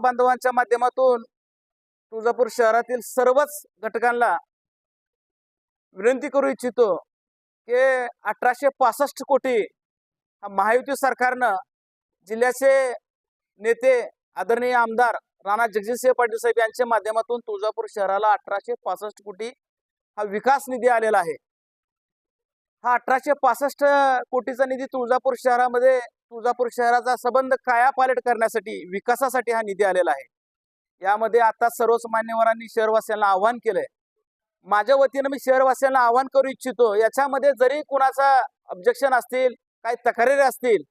बांधवांच्या माध्यमातून तुळजापूर शहरातील सर्वच घटकांना विनंती करू इच्छितो की अठराशे पासष्ट कोटी हा महायुती सरकारनं जिल्ह्याचे नेते आदरणीय आमदार राणा जगजितसिंह पाटील साहेब यांच्या माध्यमातून तुळजापूर शहराला अठराशे पासष्ट कोटी हा विकास निधी आलेला आहे. हा अठराशे पासष्ट कोटीचा निधी तुळजापूर शहरामध्ये तुळजापूर शहराचा संबंध कायापालट करण्यासाठी विकासासाठी हा निधी आलेला आहे. यामध्ये आता सर्वच मान्यवरांनी शहरवासियांना आव्हान केलंय. माझ्या वतीनं मी शहरवासियांना आव्हान करू इच्छितो. याच्यामध्ये जरी कुणाचा ऑब्जेक्शन असतील काही तक्रारी असतील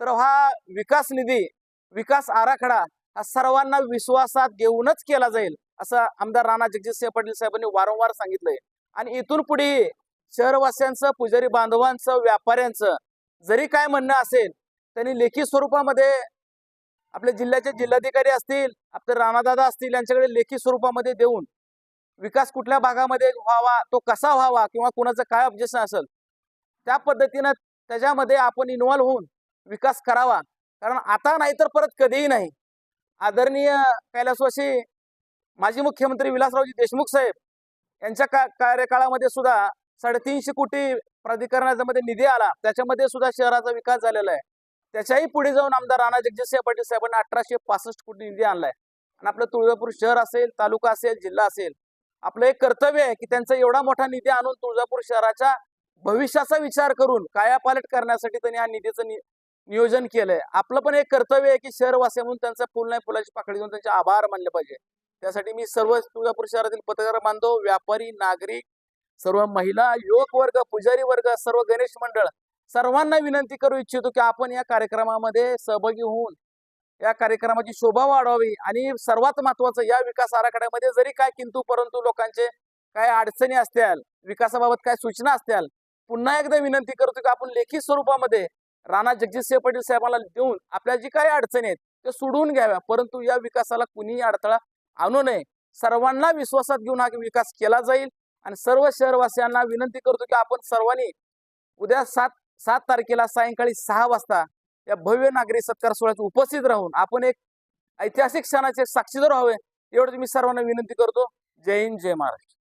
तर हा विकास निधी विकास आराखडा हा सर्वांना विश्वासात घेऊनच केला जाईल असं आमदार राणा जगजितसिंह पाटील साहेबांनी वारंवार सांगितलंय. आणि इथून पुढे शहरवासियांचं पुजारी बांधवांचं व्यापाऱ्यांचं जरी काय म्हणणं असेल त्यांनी लेखी स्वरूपामध्ये आपल्या जिल्ह्याचे जिल्हाधिकारी असतील आपले राणादादा असतील यांच्याकडे लेखी स्वरूपामध्ये देऊन विकास कुठल्या भागामध्ये व्हावा तो कसा व्हावा किंवा कुणाचं काय ऑब्जेक्शन असेल त्या पद्धतीनं त्याच्यामध्ये आपण इन्व्हॉल्व्ह होऊन विकास करावा. कारण आता नाही तर परत कधीही नाही. आदरणीय कैलासवासी माजी मुख्यमंत्री विलासरावजी देशमुख साहेब यांच्या का कार्यकाळामध्ये सुद्धा साडेतीनशे कोटी प्राधिकरणामध्ये निधी आला. त्याच्यामध्ये सुद्धा शहराचा विकास झालेला आहे. त्याच्याही पुढे जाऊन आमदार राणा जगजितसिंह पाटील साहेबांनी अठराशे पासष्ट कोटी निधी आणलाय. आणि आपलं तुळजापूर शहर असेल तालुका असेल जिल्हा असेल आपलं एक कर्तव्य आहे की त्यांचा एवढा मोठा निधी आणून तुळजापूर शहराच्या भविष्याचा विचार करून कायापालट करण्यासाठी त्यांनी हा निधीचं नि- नियोजन केलंय. आपलं पण एक कर्तव्य आहे की शहरवासी म्हणून त्यांचा फुल नाही फुलाची पाकळी घेऊन त्यांचे आभार मानले पाहिजे. त्यासाठी मी सर्व तुळजापूर शहरातील पत्रकार बांधव व्यापारी नागरिक सर्व महिला युवक वर्ग पुजारी वर्ग सर्व गणेश मंडळ सर्वांना विनंती करू इच्छितो की आपण या कार्यक्रमामध्ये सहभागी होऊन या कार्यक्रमाची शोभा वाढवावी आणि सर्वात महत्वाचं या विकास आराखड्यामध्ये जरी काय किंतु परंतु लोकांचे काय अडचणी असतील विकासाबाबत काय सूचना असतील पुन्हा एकदा विनंती करतो की आपण लेखी स्वरूपामध्ये राणा जगजितसिंह पाटील साहेबांना देऊन आपल्या जी काही अडचणी आहेत ते सोडवून घ्याव्या. परंतु या विकासाला कुणीही अडथळा आणू नये. सर्वांना विश्वासात घेऊन हा विकास केला जाईल आणि सर्व शहरवासियांना विनंती करतो की आपण सर्वांनी उद्या सात सात तारखेला सायंकाळी सहा वाजता या भव्य नागरी सत्कार सोहळ्यात उपस्थित राहून आपण एक ऐतिहासिक क्षणाचे साक्षीदार व्हावे एवढं मी सर्वांना विनंती करतो. जय हिंद जय महाराष्ट्र.